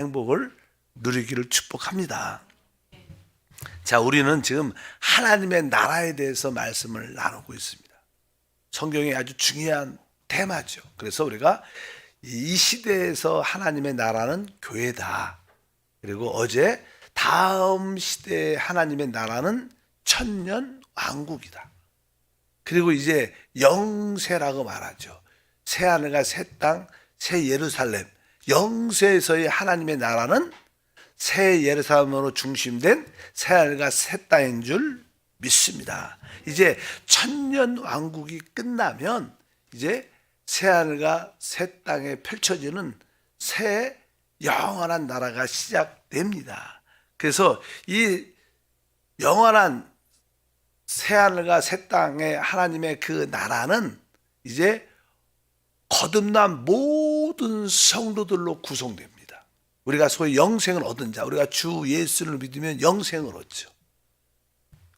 행복을 누리기를 축복합니다. 자, 우리는 지금 하나님의 나라에 대해서 말씀을 나누고 있습니다. 성경의 아주 중요한 테마죠. 그래서 우리가 이 시대에서 하나님의 나라는 교회다. 그리고 어제 다음 시대의 하나님의 나라는 천년 왕국이다. 그리고 이제 영세라고 말하죠. 새 하늘과 새 땅, 새 예루살렘. 영세에서의 하나님의 나라는 새 예루살렘으로 중심된 새 하늘과 새 땅인 줄 믿습니다. 이제 천년 왕국이 끝나면 이제 새 하늘과 새 땅에 펼쳐지는 새 영원한 나라가 시작됩니다. 그래서 이 영원한 새 하늘과 새 땅의 하나님의 그 나라는 이제 거듭난 모든 성도들로 구성됩니다. 우리가 소위 영생을 얻은 자, 우리가 주 예수를 믿으면 영생을 얻죠.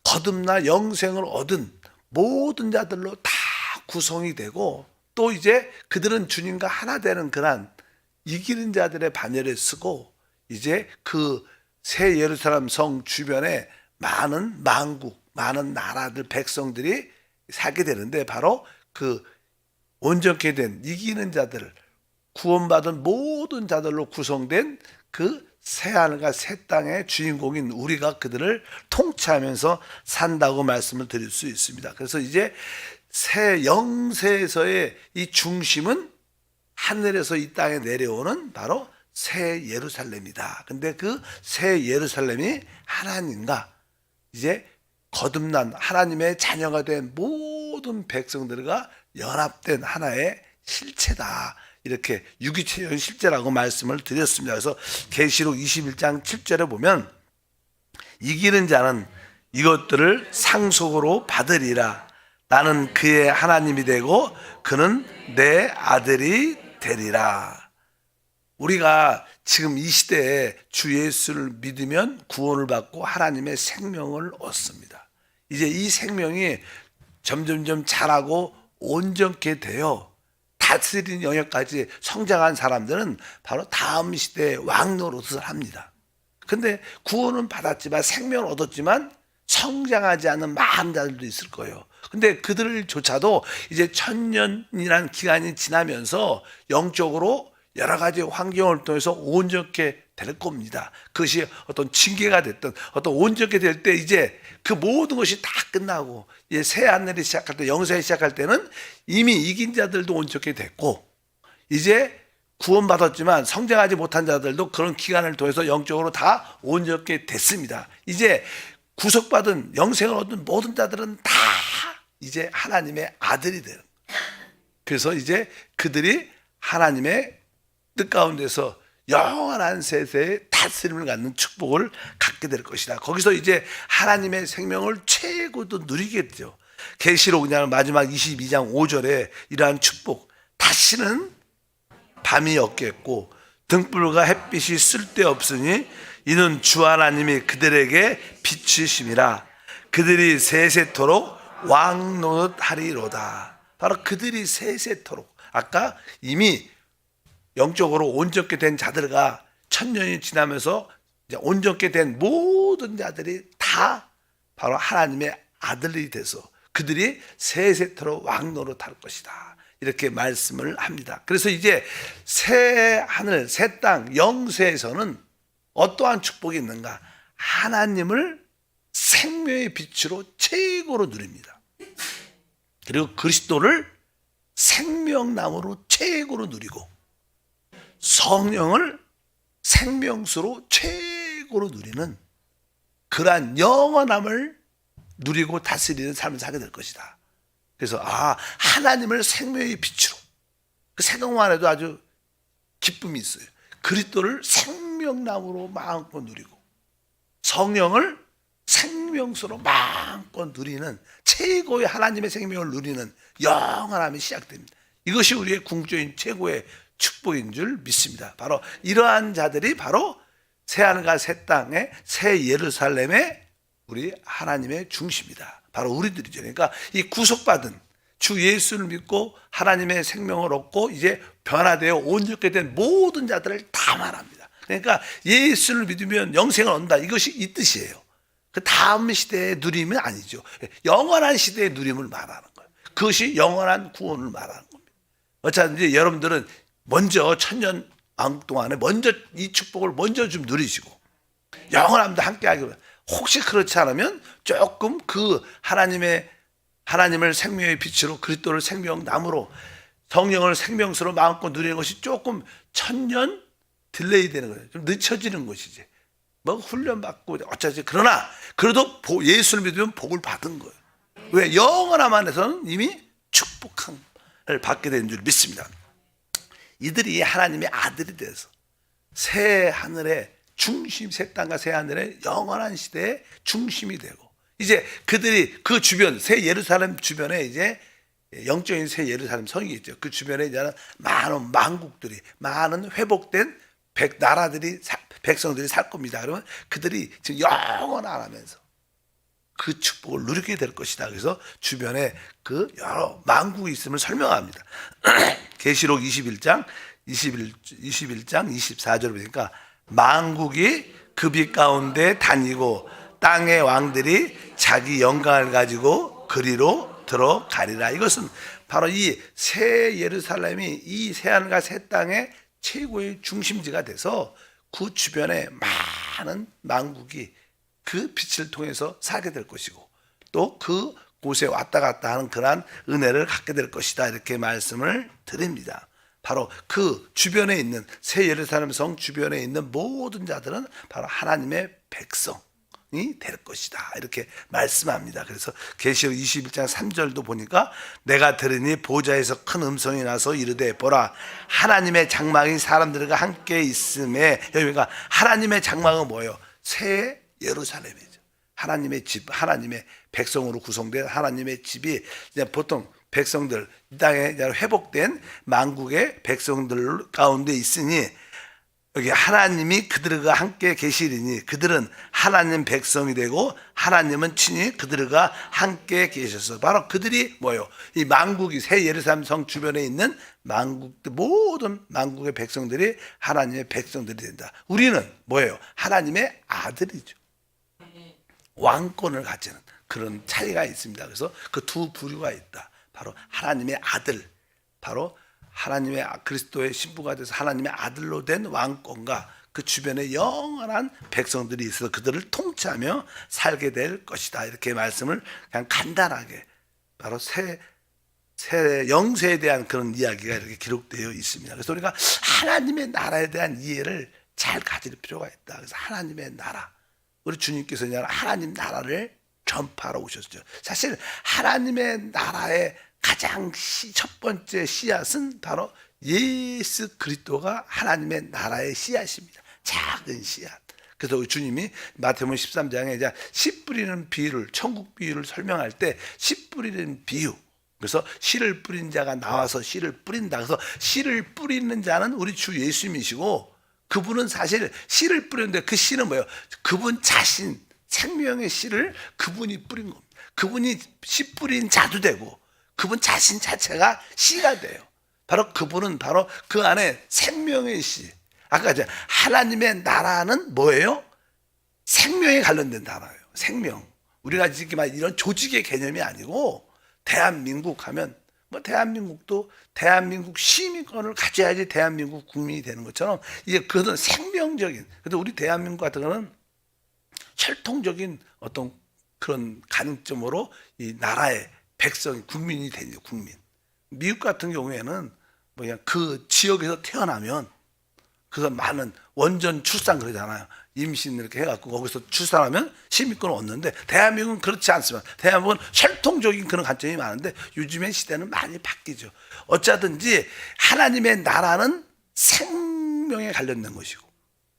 거듭나 영생을 얻은 모든 자들로 다 구성이 되고 또 이제 그들은 주님과 하나 되는 그런 이기는 자들의 반열에 쓰고 이제 그 새 예루살렘 성 주변에 많은 망국, 많은 나라들 백성들이 살게 되는데 바로 그 온전케 된 이기는 자들, 구원받은 모든 자들로 구성된 그 새하늘과 새 땅의 주인공인 우리가 그들을 통치하면서 산다고 말씀을 드릴 수 있습니다. 그래서 이제 새 영세에서의 이 중심은 하늘에서 이 땅에 내려오는 바로 새 예루살렘이다. 근데 그 새 예루살렘이 하나님과 이제 거듭난 하나님의 자녀가 된 모든 백성들과 연합된 하나의 실체다. 이렇게 유기체의 실제라고 말씀을 드렸습니다. 그래서 계시록 21장 7절에 보면 이기는 자는 이것들을 상속으로 받으리라. 나는 그의 하나님이 되고 그는 내 아들이 되리라. 우리가 지금 이 시대에 주 예수를 믿으면 구원을 받고 하나님의 생명을 얻습니다. 이제 이 생명이 점점점 자라고 온전케 되어 다스리는 영역까지 성장한 사람들은 바로 다음 시대의 왕 노릇을 합니다. 근데 구원은 받았지만 생명을 얻었지만 성장하지 않는 많은 자들도 있을 거예요. 근데 그들조차도 이제 천년이라는 기간이 지나면서 영적으로 여러 가지 환경을 통해서 온전케 될 겁니다. 그것이 어떤 징계가 됐든 어떤 온전케 될때 이제 그 모든 것이 다 끝나고 이제 새 하늘이 시작할 때 영세에 시작할 때는 이미 이긴 자들도 온전케 됐고 이제 구원받았지만 성장하지 못한 자들도 그런 기간을 통해서 영적으로 다 온전케 됐습니다. 이제 구속받은 영생을 얻은 모든 자들은 다 이제 하나님의 아들이 되는. 그래서 이제 그들이 하나님의 뜻 가운데서 영원한 세세의 다스림을 갖는 축복을 갖게 될 것이다. 거기서 이제 하나님의 생명을 최고도 누리겠죠. 계시록 그냥 마지막 22장 5절에 이러한 축복 다시는 밤이 없겠고 등불과 햇빛이 쓸데없으니 이는 주 하나님이 그들에게 비추심이라 그들이 세세토록 왕노릇하리로다. 바로 그들이 세세토록 아까 이미 영적으로 온전케 된 자들과 천년이 지나면서 이제 온전케 된 모든 자들이 다 바로 하나님의 아들이 돼서 그들이 세세토록 왕노릇 할 것이다. 이렇게 말씀을 합니다. 그래서 이제 새 하늘, 새 땅, 영세에서는 어떠한 축복이 있는가? 하나님을 생명의 빛으로 최고로 누립니다. 그리고 그리스도를 생명나무로 최고로 누리고 성령을 생명수로 최고로 누리는 그러한 영원함을 누리고 다스리는 삶을 살게 될 것이다. 그래서 아 하나님을 생명의 빛으로 그 생각만 해도 아주 기쁨이 있어요. 그리스도를 생명나무로 마음껏 누리고 성령을 생명수로 마음껏 누리는 최고의 하나님의 생명을 누리는 영원함이 시작됩니다. 이것이 우리의 궁극적인 최고의 축복인 줄 믿습니다. 바로 이러한 자들이 바로 새하늘과 새 땅의 새 예루살렘의 우리 하나님의 중심이다. 바로 우리들이죠. 그러니까 이 구속받은 주 예수를 믿고 하나님의 생명을 얻고 이제 변화되어 온전케 된 모든 자들을 다 말합니다. 그러니까 예수를 믿으면 영생을 얻는다. 이것이 이 뜻이에요. 그 다음 시대의 누림은 아니죠. 영원한 시대의 누림을 말하는 거예요. 그것이 영원한 구원을 말하는 겁니다. 어차피 여러분들은 먼저 천년 왕국 동안에 먼저 이 축복을 먼저 좀 누리시고 영원함도 함께 하기 바랍니다. 혹시 그렇지 않으면 조금 그 하나님의 하나님을 생명의 빛으로 그리스도를 생명 나무로 성령을 생명수로 마음껏 누리는 것이 조금 천년 딜레이 되는 거예요. 좀 늦춰지는 것이지. 뭐 훈련 받고 어쩌지 그러나 그래도 보- 예수를 믿으면 복을 받은 거예요. 왜 영원함 안에서는 이미 축복함을 받게 된 줄 믿습니다. 이들이 하나님의 아들이 돼서 새 하늘의 중심, 새 땅과 새 하늘의 영원한 시대의 중심이 되고 이제 그들이 그 주변 새 예루살렘 주변에 이제 영적인 새 예루살렘 성이 있죠. 그 주변에 이제는 많은 망국들이 많은 회복된 백 나라들이 사- 백성들이 살 겁니다. 그러면 그들이 지금 영원하면서 그 축복을 누리게 될 것이다. 그래서 주변에 그 여러 망국이 있음을 설명합니다. 계시록 21장 21, 21장 24절 보니까 그빛 가운데 다니고 땅의 왕들이 자기 영광을 가지고 그리로 들어가리라. 이것은 바로 이 새 예루살렘이 이 새하늘과 새 땅의 최고의 중심지가 돼서 그 주변에 많은 망국이 그 빛을 통해서 살게 될 것이고 또 그 곳에 왔다 갔다 하는 그러한 은혜를 갖게 될 것이다 이렇게 말씀을 드립니다. 바로 그 주변에 있는 새 예루살렘 성 주변에 있는 모든 자들은 바로 하나님의 백성 이 될 것이다 이렇게 말씀합니다. 그래서 계시록 21장 3절도 보니까 내가 들으니 보좌에서 큰 음성이 나서 이르되 보라 하나님의 장막이 사람들과 함께 있음에 여기가 하나님의 장막은 뭐예요? 새 예루살렘이죠. 하나님의 집, 하나님의 백성으로 구성된 하나님의 집이 보통 백성들 이 땅에 회복된 만국의 백성들 가운데 있으니 여기 하나님이 그들과 함께 계시리니 그들은 하나님 백성이 되고 하나님은 친히 그들과 함께 계셔서 바로 그들이 뭐요? 이 만국이 새 예루살렘 성 주변에 있는 만국 모든 만국의 백성들이 하나님의 백성들이 된다. 우리는 뭐예요? 하나님의 아들이죠. 왕권을 가지는 그런 차이가 있습니다. 그래서 그 두 부류가 있다. 바로 하나님의 아들, 바로 하나님의 아- 그리스도의 신부가 돼서 하나님의 아들로 된 왕권과 그 주변에 영원한 백성들이 있어서 그들을 통치하며 살게 될 것이다. 이렇게 말씀을 그냥 간단하게 바로 새, 새 영세에 대한 그런 이야기가 이렇게 기록되어 있습니다. 그래서 우리가 하나님의 나라에 대한 이해를 잘 가질 필요가 있다. 그래서 하나님의 나라. 우리 주님께서 이제 하나님 나라를 전파하러 오셨죠. 사실 하나님의 나라의 가장 시, 첫 번째 씨앗은 바로 예수 그리스도가 하나님의 나라의 씨앗입니다. 작은 씨앗. 그래서 주님이 마태복음 13장에 이제 씨 뿌리는 비유를 천국 비유를 설명할 때 씨 뿌리는 비유 그래서 씨를 뿌린 자가 나와서 씨를 뿌린다. 그래서 씨를 뿌리는 자는 우리 주 예수님이시고 그분은 사실 씨를 뿌렸는데 그 씨는 뭐예요? 그분 자신 생명의 씨를 그분이 뿌린 겁니다. 그분이 씨 뿌린 자도 되고 그분 자신 자체가 씨가 돼요. 바로 그분은 바로 그 안에 생명의 씨. 아까 이제 하나님의 나라는 뭐예요? 생명에 관련된 단어예요. 생명. 우리가 지금 말 이런 조직의 개념이 아니고 대한민국 하면 뭐 대한민국도 대한민국 시민권을 가져야지 대한민국 국민이 되는 것처럼 이제 그것은 생명적인. 근데 우리 대한민국 같은 거는 혈통적인 어떤 그런 가능점으로 이 나라의 백성 국민이 되죠 국민. 미국 같은 경우에는 뭐 그냥 그 지역에서 태어나면 그래서 많은 원전 출산 그러잖아요. 임신 이렇게 해갖고 거기서 출산하면 시민권을 얻는데 대한민국은 그렇지 않습니다. 대한민국은 혈통적인 그런 관점이 많은데 요즘의 시대는 많이 바뀌죠. 어쩌든지 하나님의 나라는 생명에 관련된 것이고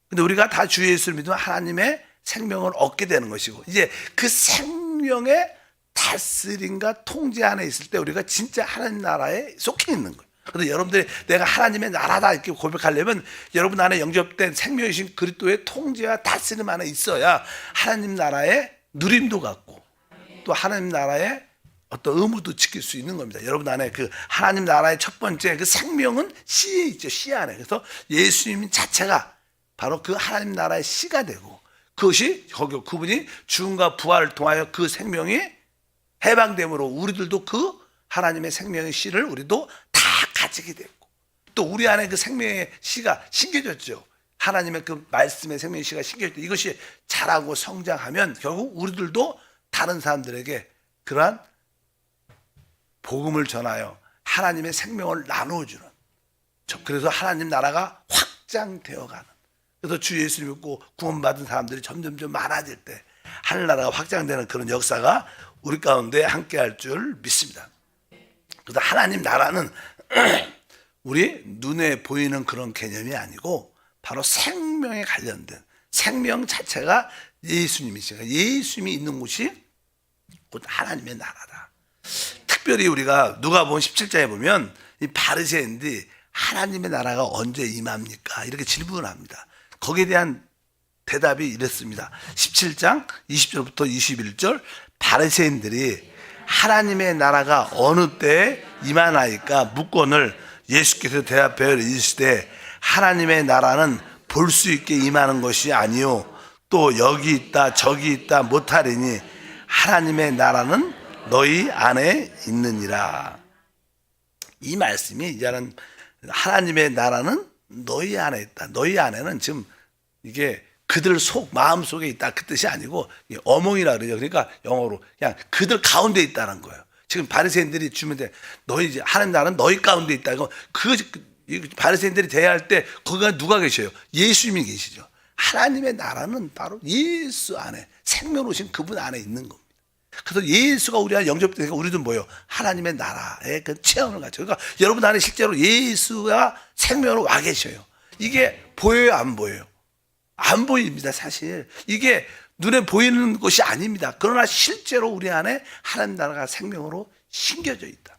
근데 우리가 다 주 예수를 믿으면 하나님의 생명을 얻게 되는 것이고 이제 그 생명의 다스림과 통제 안에 있을 때 우리가 진짜 하나님 나라에 속해 있는 거예요. 그래서 여러분들이 내가 하나님의 나라다 이렇게 고백하려면 여러분 안에 영접된 생명이신 그리스도의 통제와 다스림 안에 있어야 하나님 나라의 누림도 갖고 또 하나님 나라의 어떤 의무도 지킬 수 있는 겁니다. 여러분 안에 그 하나님 나라의 첫 번째 그 생명은 씨에 있죠. 씨 안에. 그래서 예수님 자체가 바로 그 하나님 나라의 씨가 되고 그것이 거기 그분이 죽음과 부활을 통하여 그 생명이 해방됨으로 우리들도 그 하나님의 생명의 씨를 우리도 다 가지게 됐고 또 우리 안에 그 생명의 씨가 심겨졌죠. 하나님의 그 말씀의 생명의 씨가 심겨졌죠. 이것이 자라고 성장하면 결국 우리들도 다른 사람들에게 그러한 복음을 전하여 하나님의 생명을 나누어주는 저- 그래서 하나님 나라가 확장되어 가는 그래서 주 예수 믿고 구원받은 사람들이 점점점 많아질 때 하늘 나라가 확장되는 그런 역사가 우리 가운데 함께 할 줄 믿습니다. 그래서 하나님 나라는 우리 눈에 보이는 그런 개념이 아니고 바로 생명에 관련된 생명 자체가 예수님이시니까 예수님이 있는 곳이 곧 하나님의 나라다. 특별히 우리가 누가복음 17장에 보면 이 바리새인들이 하나님의 나라가 언제 임합니까? 이렇게 질문을 합니다. 거기에 대한 대답이 이랬습니다. 17장 20절부터 21절 바리새인들이 하나님의 나라가 어느 때에 임하나이까 묻건을 예수께서 대답하여 이르시되 하나님의 나라는 볼 수 있게 임하는 것이 아니요 또 여기 있다 저기 있다 못하리니 하나님의 나라는 너희 안에 있느니라. 이 말씀이 이제는 하나님의 나라는 너희 안에 있다. 너희 안에는 지금 이게 그들 속 마음 속에 있다 그 뜻이 아니고 이 어몽이라 그러죠. 그러니까 영어로 그냥 그들 가운데 있다는 거예요. 지금 바리새인들이 주면 돼. 너희 이제 하나님 나라는 너희 가운데 있다. 이거 그이 바리새인들이 대할 때 거기가 누가 계셔요? 예수님이 계시죠. 하나님의 나라는 바로 예수 안에 생명 오신 그분 안에 있는 겁니다. 그래서 예수가 우리 안에 영접되니까 우리도 뭐요? 하나님의 나라의 그 체험을 갖죠. 그러니까 여러분 안에 실제로 예수가 생명으로 와 계셔요. 이게 보여요, 안 보여요? 안 보입니다, 사실. 이게 눈에 보이는 것이 아닙니다. 그러나 실제로 우리 안에 하나님 나라가 생명으로 심겨져 있다.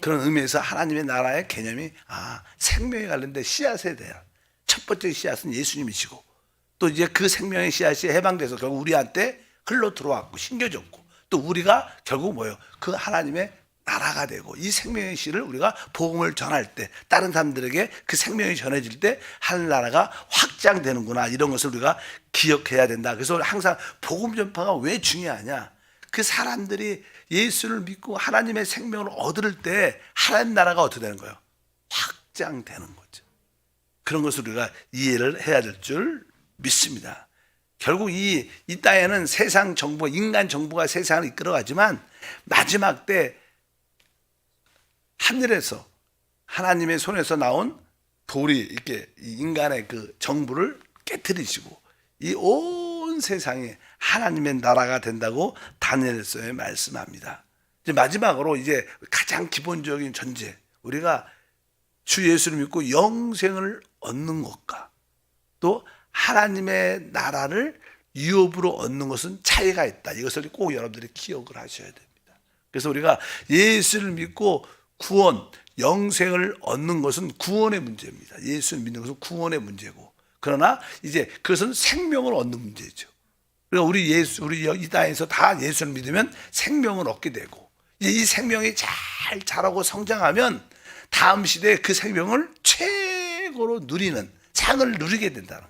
그런 의미에서 하나님의 나라의 개념이 아, 생명에 관련된 씨앗에 대한 첫 번째 씨앗은 예수님이시고 또 이제 그 생명의 씨앗이 해방돼서 결국 우리한테 흘러 들어왔고 심겨졌고 또 우리가 결국 뭐예요? 그 하나님의 나라가 되고 이 생명의 씨를 우리가 복음을 전할 때 다른 사람들에게 그 생명이 전해질 때 하늘나라가 확장되는구나 이런 것을 우리가 기억해야 된다. 그래서 항상 복음 전파가 왜 중요하냐? 그 사람들이 예수를 믿고 하나님의 생명을 얻을 때 하나님 나라가 어떻게 되는 거예요? 확장되는 거죠. 그런 것을 우리가 이해를 해야 될 줄 믿습니다. 결국 이, 이 땅에는 세상 정부, 인간 정부가 세상을 이끌어가지만 마지막 때 하늘에서 하나님의 손에서 나온 돌이 이렇게 이 인간의 그 정부를 깨뜨리시고 이 온 세상이 하나님의 나라가 된다고 다니엘서에 말씀합니다. 이제 마지막으로 이제 가장 기본적인 전제 우리가 주 예수를 믿고 영생을 얻는 것과 또 하나님의 나라를 유업으로 얻는 것은 차이가 있다. 이것을 꼭 여러분들이 기억을 하셔야 됩니다. 그래서 우리가 예수를 믿고 구원, 영생을 얻는 것은 구원의 문제입니다. 예수를 믿는 것은 구원의 문제고. 그러나 이제 그것은 생명을 얻는 문제죠. 그러니까 우리 예수, 우리 이 땅에서 다 예수를 믿으면 생명을 얻게 되고, 이제 이 생명이 잘 자라고 성장하면 다음 시대에 그 생명을 최고로 누리는 상을 누리게 된다는.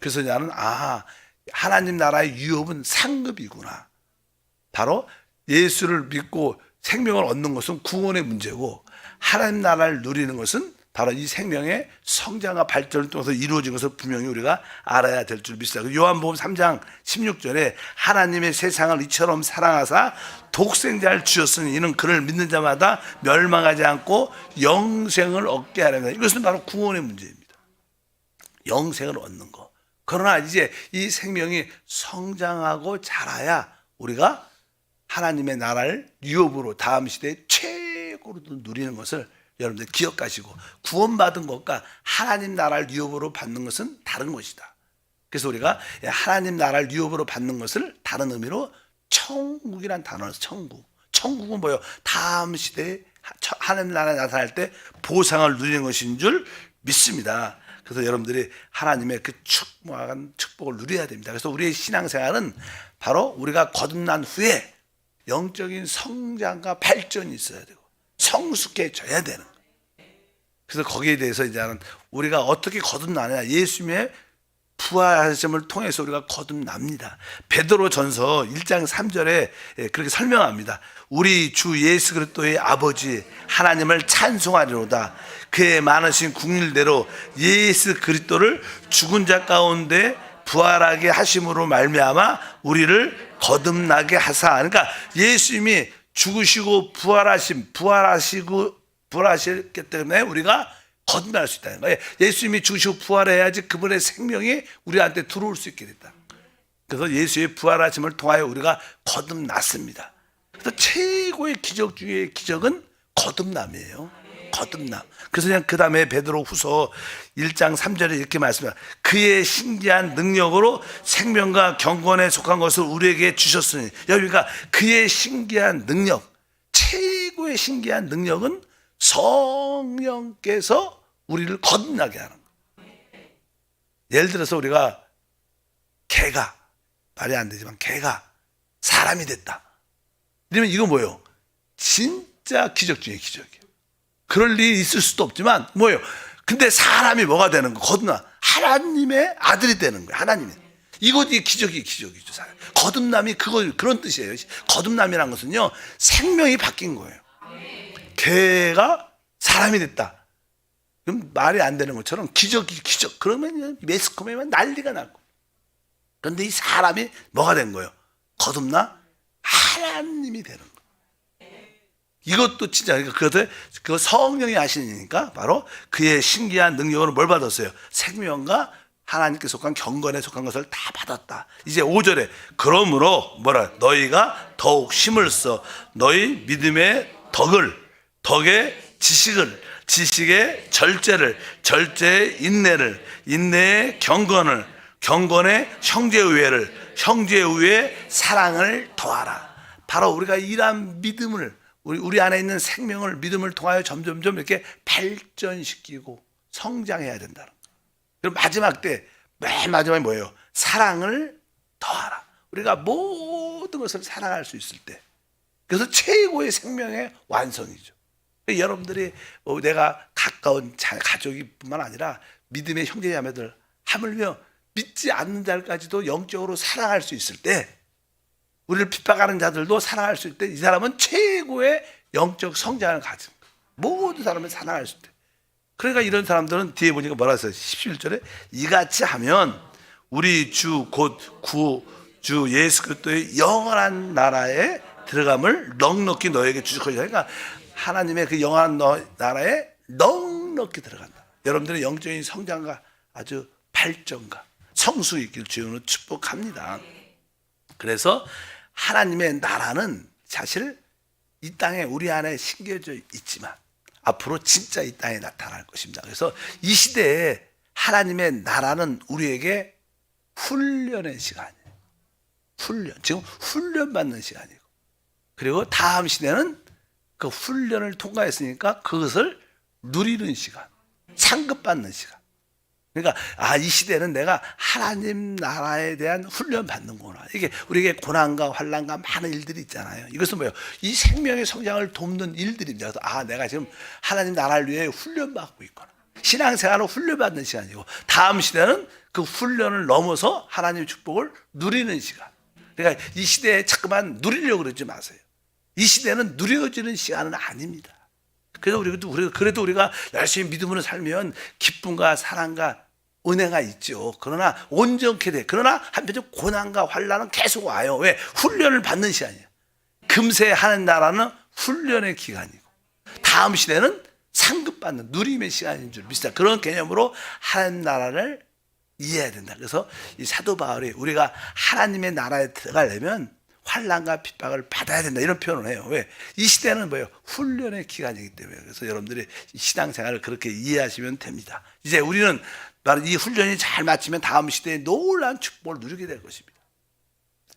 그래서 나는 아 하나님 나라의 유업은 상급이구나. 바로 예수를 믿고 생명을 얻는 것은 구원의 문제고 하나님 나라를 누리는 것은 바로 이 생명의 성장과 발전을 통해서 이루어진 것을 분명히 우리가 알아야 될 줄 믿습니다. 요한복음 3장 16절에 하나님의 세상을 이처럼 사랑하사 독생자를 주셨으니 이는 그를 믿는 자마다 멸망하지 않고 영생을 얻게 하려다. 이것은 바로 구원의 문제입니다. 영생을 얻는 것. 그러나 이제 이 생명이 성장하고 자라야 우리가 하나님의 나라를 유업으로 다음 시대에 최고로 누리는 것을 여러분들 기억하시고 구원받은 것과 하나님 나라를 유업으로 받는 것은 다른 것이다. 그래서 우리가 하나님 나라를 유업으로 받는 것을 다른 의미로 천국이란 단어를 천국. 천국은 뭐요? 다음 시대에 하나님 나라 나타날 때 보상을 누리는 것인 줄 믿습니다. 그래서 여러분들이 하나님의 그 축복한 축복을 누려야 됩니다. 그래서 우리의 신앙생활은 바로 우리가 거듭난 후에 영적인 성장과 발전이 있어야 되고 성숙해져야 되는 거예요. 그래서 거기에 대해서 이제는 우리가 어떻게 거듭나느냐 예수님의 부활하심을 통해서 우리가 거듭납니다. 베드로 전서 1장 3절에 예, 그렇게 설명합니다. 우리 주 예수 그리스도의 아버지 하나님을 찬송하리로다. 그의 많으신 국률대로 예수 그리스도를 죽은 자 가운데 부활하게 하심으로 말미암아 우리를 거듭나게 하사. 그러니까 예수님이 죽으시고 부활하심, 부활하시고 부활하셨기 때문에 우리가 거듭날 수 있다는 거예요. 예수님이 죽으시고 부활해야지 그분의 생명이 우리한테 들어올 수 있게 됐다. 그래서 예수의 부활하심을 통하여 우리가 거듭났습니다. 그래서 최고의 기적 중의 기적은 거듭남이에요. 거듭남. 그래서 그냥 그 다음에 베드로 후서 1장 3절에 이렇게 말씀합니다. 그의 신기한 능력으로 생명과 경건에 속한 것을 우리에게 주셨으니. 여기가 그의 신기한 능력, 최고의 신기한 능력은 성령께서 우리를 거듭나게 하는 거예요. 예를 들어서 우리가 개가 말이 안 되지만 개가 사람이 됐다. 이러면 이거 뭐예요? 진짜 기적 중에 기적이에요. 그럴 일이 있을 수도 없지만 뭐예요? 근데 사람이 뭐가 되는 거? 거듭나 하나님의 아들이 되는 거예요. 하나님의 이것이 기적이 기적이죠. 사람. 거듭남이 그거 그런 뜻이에요. 거듭남이라는 것은요 생명이 바뀐 거예요. 개가 사람이 됐다. 그럼 말이 안 되는 것처럼 기적이 기적. 그러면 매스컴에만 난리가 나고. 그런데 이 사람이 뭐가 된 거예요? 거듭나 하나님이 되는 거예요. 이것도 진짜 그러니까 그 성령이 하시니까 바로 그의 신기한 능력으로 뭘 받았어요? 생명과 하나님께 속한 경건에 속한 것을 다 받았다. 이제 5절에 그러므로 뭐라 너희가 더욱 힘을 써 너희 믿음의 덕을 덕의 지식을 지식의 절제를 절제의 인내를 인내의 경건을 경건의 형제의회를 형제의회의 사랑을 더하라. 바로 우리가 이러한 믿음을 우리, 우리 안에 있는 생명을 믿음을 통하여 점점점 이렇게 발전시키고 성장해야 된다는 거예요. 그럼 마지막 때, 맨 마지막에 뭐예요? 사랑을 더하라. 우리가 모든 것을 사랑할 수 있을 때. 그래서 최고의 생명의 완성이죠. 여러분들이 어, 내가 가까운 자- 가족이뿐만 아니라 믿음의 형제 자매들 하물며 믿지 않는 자들까지도 영적으로 사랑할 수 있을 때 우리를 핍박하는 자들도 사랑할 수때이 사람은 최고의 영적 성장을 가진 거예요. 모든 사람을 사랑할 수 때. 그러니까 이런 사람들은 뒤에 보니까 뭐라 했어요? 17절에 이같이 하면 우리 주 곧 구 주 예수 그리스도의 영원한 나라에 들어감을 넉넉히 너에게 것이다. 그러니까 하나님의 그 영원한 너- 나라에 넉넉히 들어간다. 여러분들의 영적인 성장과 아주 발전과 성수 있길 주님으로 축복합니다. 그래서 하나님의 나라는 사실 이 땅에 우리 안에 심겨져 있지만 앞으로 진짜 이 땅에 나타날 것입니다. 그래서 이 시대에 하나님의 나라는 우리에게 훈련의 시간이에요. 훈련. 지금 훈련 받는 시간이고. 그리고 다음 시대는 그 훈련을 통과했으니까 그것을 누리는 시간. 상급받는 시간. 그러니까 아 이 시대는 내가 하나님 나라에 대한 훈련 받는구나. 이게 우리에게 고난과 환난과 많은 일들이 있잖아요. 이것은 뭐예요? 이 생명의 성장을 돕는 일들입니다. 그래서 아 내가 지금 하나님 나라를 위해 훈련 받고 있구나. 신앙생활을 훈련 받는 시간이고 다음 시대는 그 훈련을 넘어서 하나님의 축복을 누리는 시간. 그러니까 이 시대에 자꾸만 누리려고 그러지 마세요. 이 시대는 누려지는 시간은 아닙니다. 그래서 우리도 우리 그래도 우리가 열심히 믿음으로 살면 기쁨과 사랑과 은혜가 있죠. 그러나 온전케 돼. 그러나 한편으로 고난과 환란은 계속 와요. 왜? 훈련을 받는 시간이에요. 금세 하는 나라는 훈련의 기간이고 다음 시대는 상급 받는 누림의 시간인 줄 믿습니다. 그런 개념으로 하나님 나라를 이해해야 된다. 그래서 이 사도 바울이 우리가 하나님의 나라에 들어가려면 환란과 핍박을 받아야 된다 이런 표현을 해요. 왜? 이 시대는 뭐예요? 훈련의 기간이기 때문에 그래서 여러분들이 이 신앙생활을 그렇게 이해하시면 됩니다. 이제 우리는 바로 이 훈련이 잘 마치면 다음 시대에 놀라운 축복을 누리게 될 것입니다.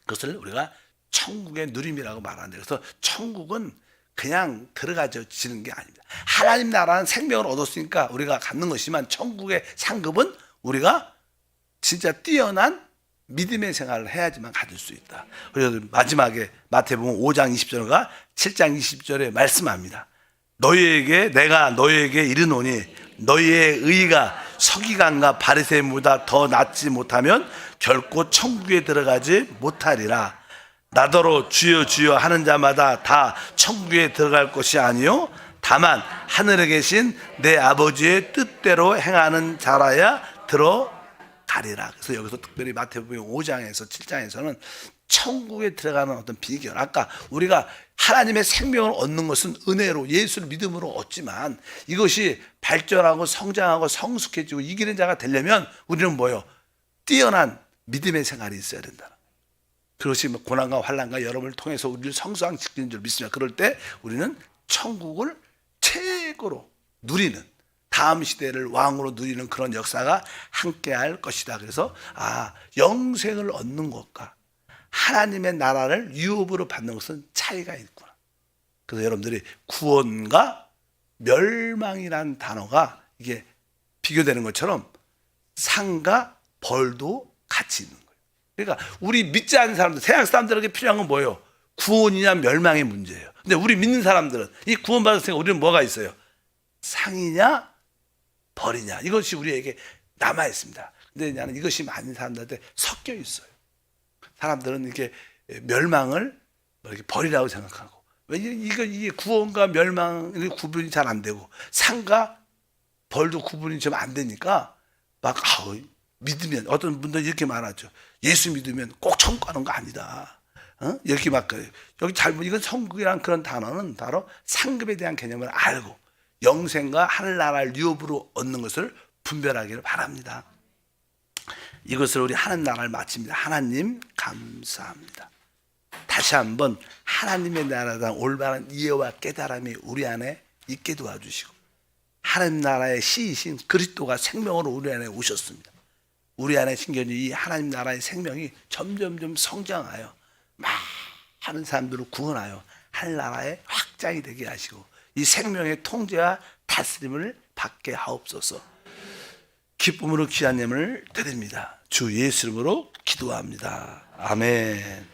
그것을 우리가 천국의 누림이라고 말하는데 그래서 천국은 그냥 들어가지는 게 아닙니다. 하나님 나라는 생명을 얻었으니까 우리가 갖는 것이지만 천국의 상급은 우리가 진짜 뛰어난 믿음의 생활을 해야지만 가질 수 있다. 그래서 마지막에 마태복음 5장 20절과 7장 20절에 말씀합니다. 너희에게 내가 너희에게 이르노니 너희의 의가 서기관과 바리새인보다 더 낫지 못하면 결코 천국에 들어가지 못하리라. 나더러 주여 주여 하는 자마다 다 천국에 들어갈 것이 아니요 다만 하늘에 계신 내 아버지의 뜻대로 행하는 자라야 들어가리라. 그래서 여기서 특별히 마태복음 5장에서 7장에서는 천국에 들어가는 어떤 비결. 아까 우리가 하나님의 생명을 얻는 것은 은혜로 예수를 믿음으로 얻지만 이것이 발전하고 성장하고 성숙해지고 이기는 자가 되려면 우리는 뭐요? 뛰어난 믿음의 생활이 있어야 된다. 그것이 뭐 고난과 환난과 여러분을 통해서 우리를 성장시키는 줄 믿습니다. 그럴 때 우리는 천국을 최고로 누리는 다음 시대를 왕으로 누리는 그런 역사가 함께할 것이다. 그래서 아 영생을 얻는 것과 하나님의 나라를 유업으로 받는 것은 차이가 있구나. 그래서 여러분들이 구원과 멸망이란 단어가 이게 비교되는 것처럼 상과 벌도 같이 있는 거예요. 그러니까 우리 믿지 않는 사람들, 세상 사람들에게 필요한 건 뭐예요? 구원이냐 멸망의 문제예요. 근데 우리 믿는 사람들은 이 구원받은 생각 우리는 뭐가 있어요? 상이냐 벌이냐 이것이 우리에게 남아 있습니다. 근데 나는 이것이 많은 사람들한테 섞여 있어요. 사람들은 이렇게 멸망을 뭐 이렇게 벌이라고 생각하고 왜 이거 이게 구원과 멸망이 구분이 잘 안 되고 상과 벌도 구분이 좀 안 되니까 막 아우 믿으면 어떤 분들 이렇게 말하죠. 예수 믿으면 꼭 천국 가는 거 아니다. 어? 이렇게 막. 여기 잘못 이건 천국이란 그런 단어는 바로 상급에 대한 개념을 알고 영생과 하늘나라를 유업으로 얻는 것을 분별하기를 바랍니다. 이것을 우리 하나님 나라를 마칩니다. 하나님 감사합니다. 다시 한번 하나님의 나라에 올바른 이해와 깨달음이 우리 안에 있게 도와주시고 하나님 나라의 시이신 그리스도가 생명으로 우리 안에 오셨습니다. 우리 안에 신겨진 이 하나님 나라의 생명이 점점점 성장하여 많은 사람들을 구원하여 하늘나라의 확장이 되게 하시고 이 생명의 통제와 다스림을 받게 하옵소서. 기쁨으로 귀한 예물을 드립니다. 주 예수 이름으로 기도합니다. 아멘.